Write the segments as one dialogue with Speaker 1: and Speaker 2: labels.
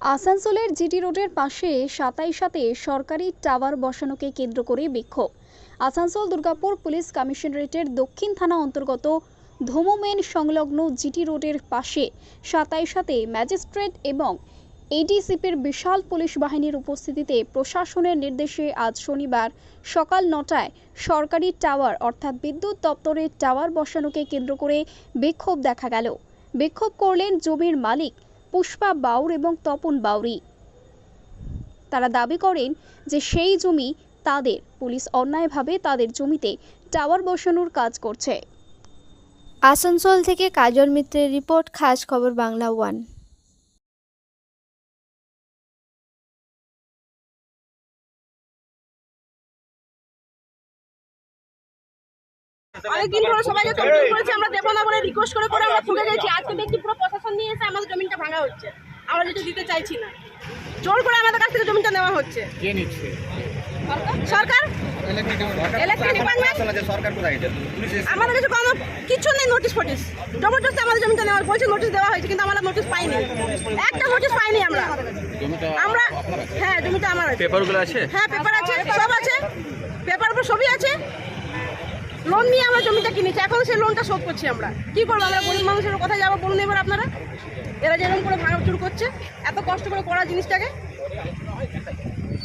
Speaker 1: আসানসোলের জিটি রোডের পাশে সাতাই সাথে সরকারি টাওয়ার বসানোকে কেন্দ্র করে বিক্ষোভ। আসানসোল দুর্গাপুর পুলিশ কমিশনারেটের দক্ষিণ থানা অন্তর্গত ধুমোমেন সংলগ্ন জিটি রোডের পাশে সাতাই সাথে ম্যাজিস্ট্রেট এবং এডিসিপির বিশাল পুলিশ বাহিনীর উপস্থিতিতে প্রশাসনের নির্দেশে আজ শনিবার সকাল নটায় সরকারি টাওয়ার অর্থাৎ বিদ্যুৎ দপ্তরের টাওয়ার বসানোকে কেন্দ্র করে বিক্ষোভ দেখা গেল। বিক্ষোভ করলেন জমির মালিক পুষ্পা বাউর এবং তপন বাউরি। তারা দাবি করেন যে সেই জমি তাদের, পুলিশ অন্যায়ভাবে তাদের জমিতে টাওয়ার বসানোর কাজ করছে।
Speaker 2: আসানসোল থেকে কাজল মিত্রের রিপোর্ট, খাস খবর বাংলা ওয়ান।
Speaker 3: অনেকদিন ধরে সবাইকে কমপ্লেন করেছি আমরা দেবো না বলে রিকোয়েস্ট করে করে আমরা ঠকে গেছি। আজকে দেখছি পুরো প্রশাসন নিয়ে এসে আমাদের জমিটা ভাঙা হচ্ছে। আমরা যেটা দিতে চাইছি না। জোর করে আমাদের কাছ থেকে জমিটা নেওয়া হচ্ছে।
Speaker 4: কে নিচ্ছে?
Speaker 3: সরকার? আমাদের কাছে কোনো কিছু নেই নোটিশ ফোটিস জবরদস্তি আমাদের জমিটা নেওয়ার বলছে নোটিশ দেওয়া হয়েছে কিন্তু আমরা নোটিশ পাইনি। একটা নোটিশ পাইনি আমরা। আমরা হ্যাঁ জমিটা আমার আছে।
Speaker 4: পেপারগুলো আছে?
Speaker 3: হ্যাঁ পেপার আছে সব আছে। পেপার উপর সবই আছে। লোন নিয়ে আমরা জমিটা কিনেছি, এখন সেই লোনটা শোধ করছি আমরা। কি করব, আমরা গরিব মানুষের কোথায় যাব বলুন এবার আপনারা? এরা যেরকম করে ভাঙচুর করছে, এত কষ্ট করে করা জিনিসটাকে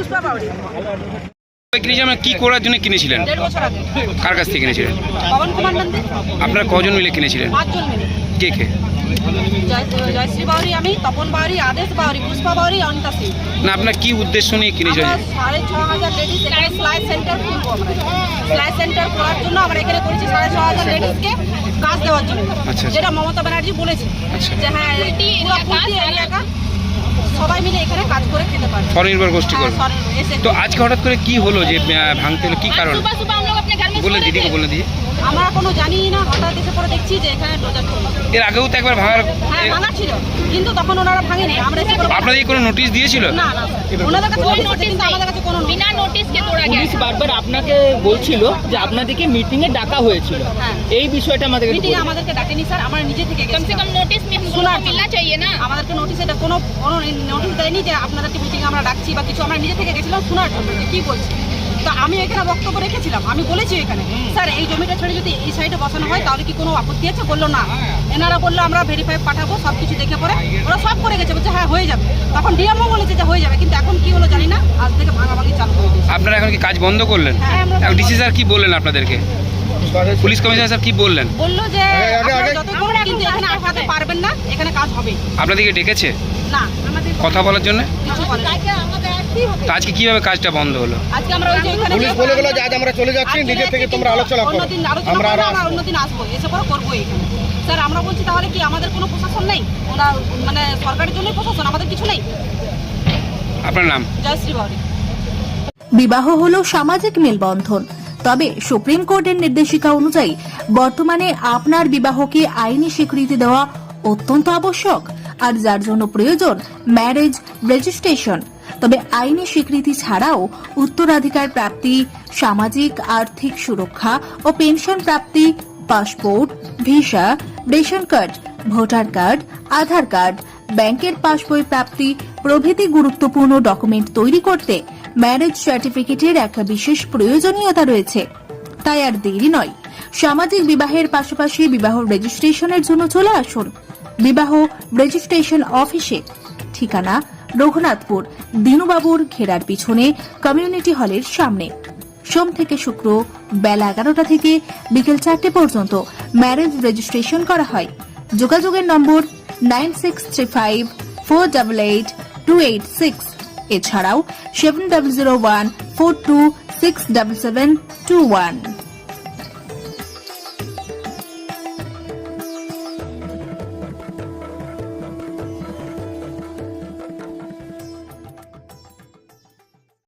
Speaker 5: পুষ্পা কিনেছিলেন? কার কাছ থেকে কিনেছিলেন? আপনারা কজন মিলে কিনেছিলেন?
Speaker 3: পাঁচজন
Speaker 5: কে কে?
Speaker 3: জয়শ্রী বাউরি আমি তপন বাউরি আদেশ বাউরি পুষ্পা বাউরি অনিতা সিং।
Speaker 5: না আপনার কি উদ্দেশ্য নিয়ে
Speaker 3: কিনেছেন সাড়ে ছ হাজার লেডিস এখানে সেলাই সেন্টার খুলবো সেলাই সেন্টার খোলার জন্য আমরা এখানে করেছি সাড়ে ছ হাজার লেডিসকে কাজ দেওয়ার জন্য।
Speaker 5: আচ্ছা, আচ্ছা।
Speaker 3: যেটা মমতা ব্যানার্জি বলেছে
Speaker 5: আচ্ছা।
Speaker 3: যে হ্যাঁ সবাই মিলে এখানে কাজ করে খেতে
Speaker 5: স্বনির্ভর গোষ্ঠী
Speaker 3: হ্যাঁ,
Speaker 5: করবে। তো আজকে হঠাৎ করে কি হলো যে ভাঙতে হলো? কি কারণ? বলে দিদিকে বলে দিয়ে
Speaker 3: আমরা কোনো জানি না হঠাৎ এসে পরে দেখছি যে এখানে ডোজার
Speaker 5: এর আগেও তো একবার ভাঙার
Speaker 3: হ্যাঁ, ভাঙা ছিল কিন্তু তখন ওনারা ভাঙেনি। আমরা এসে
Speaker 5: আপনাদের কোনো নোটিশ দিয়েছিল?
Speaker 3: না ওনাদের কাছে কোনো নোটিশ কিন্তু আমাদের কাছে কোনো বিনা নোটিশকে তোড়া গেছে
Speaker 6: পুলিশ বারবার আপনাকে বলছিল যে আপনাদেরকে মিটিং এ ডাকা হয়েছিল।
Speaker 3: হ্যাঁ।
Speaker 6: এই বিষয়টা আমাদেরকে
Speaker 3: মিটিং আমাদেরকে ডাকেনি স্যার আমরা নিজে থেকে কমসে কম নোটিশ মিলনা চাইয়ে না। আমাদেরকে নোটিশ এটা কোনো কোনো নোটিশ দেয়নি যে আপনাদেরকে মিটিং আমরা ডাকছি বা কিছু। আমরা নিজে থেকে গেছিলাম শোনার জন্য। কি বলছে? তো আমি এখানে বক্তব্য রেখেছিলাম। আমি বলেছি এখানে স্যার এই জমিটা ছেড়ে যদি এই সাইডে বসানো হয় তাহলে কি কোনো আপত্তি আছে? বলল না। এনারা বলল আমরা ভেরিফাই পাঠাবো সব কিছু দেখে পরে। ওরা সব করে গেছে। বলছে হ্যাঁ হয়ে যাবে। তখন ডিএমও বলেছে যে হয়ে যাবে কিন্তু এখন কি হলো জানি না। আজ থেকে ভাঙাভাঙি চালু হয়ে গেছে।
Speaker 5: আপনারা এখন কি কাজ বন্ধ করলেন?
Speaker 3: হ্যাঁ,
Speaker 5: ডিসি স্যার কি বললেন আপনাদেরকে? পুলিশ কমিশনার স্যার কি বললেন?
Speaker 3: বলল যে আপনারা যতই করুন কিন্তু এখানে আটকাতে পারবেন না এখানে কাজ হবে
Speaker 5: আপনাদেরকে ডেকেছে?
Speaker 3: না আমাদের
Speaker 5: কথা বলার জন্য?
Speaker 3: কিছু বলে না।
Speaker 5: আজকে কীভাবে কাজটা বন্ধ হলো?
Speaker 3: আজকে আমরা ওই যে ওইখানে
Speaker 4: পুলিশ বলে গেলো যে আজ আমরা চলে যাচ্ছি নিজে থেকে তোমরা আলোচনা করো।
Speaker 3: অন্যদিন
Speaker 4: আমরা
Speaker 3: আমরা অন্যদিন আসব এসে পরে করব এখানে। স্যার আমরা বলছি তাহলে কি আমাদের কোনো প্রশাসন নেই? ওরা মানে সরকারের জন্যই প্রশাসন আমাদের কিছু নেই?
Speaker 5: আপনার নাম?
Speaker 3: জয়শ্রী বাউরি
Speaker 7: বিবাহ হলো সামাজিক মেলবন্ধন। তবে সুপ্রিম কোর্টের নির্দেশিকা অনুযায়ী বর্তমানে আপনার বিবাহকে আইনি স্বীকৃতি দেওয়া অত্যন্ত আবশ্যক। আর যার জন্য প্রয়োজন ম্যারেজ রেজিস্ট্রেশন তবে আইনি স্বীকৃতি ছাড়াও উত্তরাধিকার প্রাপ্তি, সামাজিক, আর্থিক সুরক্ষা ও পেনশন প্রাপ্তি, passport, visa, ration card, voter card, Aadhaar card, ব্যাংকের পাসবই প্রাপ্তি, প্রভৃতি গুরুত্বপূর্ণ ডকুমেন্ট তৈরি করতে ম্যারেজ সার্টিফিকেটের একটা বিশেষ প্রয়োজনীয়তা রয়েছে। তাই আর দেরি নয়। সামাজিক বিবাহের পাশাপাশি বিবাহ রেজিস্ট্রেশনের জন্য চলে আসুন। বিবাহ রেজিস্ট্রেশন অফিসে। ঠিকানা রঘুনাথপুর দিনুবাবুর ঘেরার পিছনে কমিউনিটি হলের সামনে। সোম থেকে শুক্র বেলা এগারোটা থেকে বিকেল চারটে পর্যন্ত ম্যারেজ রেজিস্ট্রেশন করা হয়। যোগাযোগের number nine six three five four double eight two eight six এছাড়াও seven double zero one four two six double seven two one